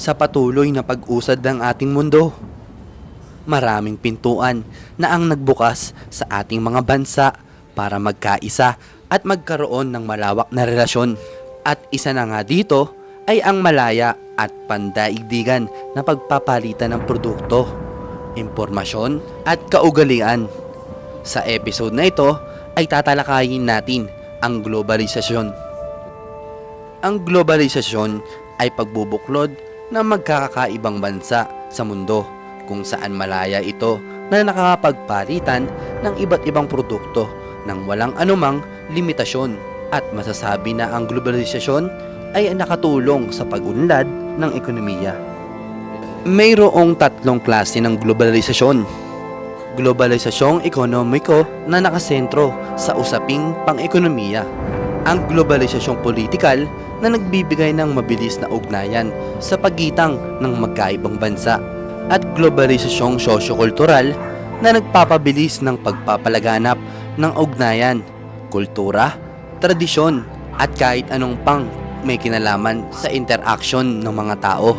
sa patuloy na pag-usad ng ating mundo. Maraming pintuan na ang nagbukas sa ating mga bansa para magkaisa at magkaroon ng malawak na relasyon. At isa na nga dito ay ang malaya at pandaigdigan na pagpapalitan ng produkto, impormasyon at kaugalian. Sa episode na ito ay tatalakayin natin ang globalisasyon. Ang globalisasyon ay pagbubuklod ng magkakakaibang bansa sa mundo kung saan malaya ito na nakakapagpalitan ng iba't ibang produkto ng walang anumang limitasyon at masasabi na ang globalisasyon ay nakatulong sa pag-unlad ng ekonomiya. Mayroong tatlong klase ng globalisasyon. Globalisasyong ekonomiko na nakasentro sa usaping pang-ekonomiya. Ang globalisasyong politikal na nagbibigay ng mabilis na ugnayan sa pagitang ng magkaibang bansa at globalisasyong sosyo-kultural na nagpapabilis ng pagpapalaganap ng ugnayan, kultura, tradisyon at kahit anong pang may kinalaman sa interaction ng mga tao.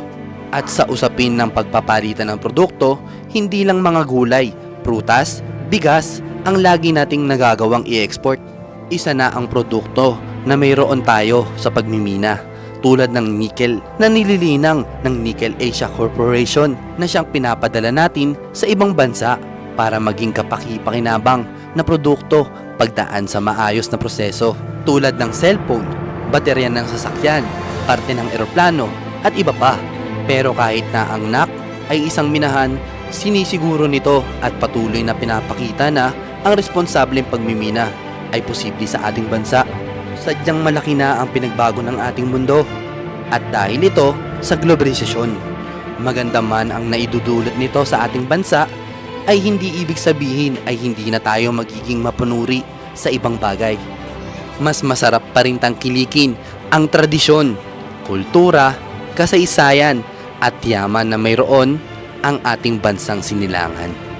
At sa usapin ng pagpapalitan ng produkto, hindi lang mga gulay, prutas, bigas ang lagi nating nagagawang i-export. Isa na ang produkto na mayroon tayo sa pagmimina tulad ng nickel na nililinang ng Nickel Asia Corporation na siyang pinapadala natin sa ibang bansa para maging kapaki-pakinabang na produkto pagdaan sa maayos na proseso tulad ng cellphone, baterya ng sasakyan, parte ng eroplano at iba pa. Pero kahit na ang NAC ay isang minahan, sinisiguro nito at patuloy na pinapakita na ang responsableng pagmimina ay posible sa ating bansa. Sadyang malaki na ang pinagbago ng ating mundo. At dahil ito sa globalisasyon, maganda man ang naidudulot nito sa ating bansa, ay hindi ibig sabihin ay hindi na tayo magiging mapunuri sa ibang bagay. Mas masarap pa rin tangkilikin ang tradisyon, kultura, kasaysayan at yaman na mayroon ang ating bansang sinilangan.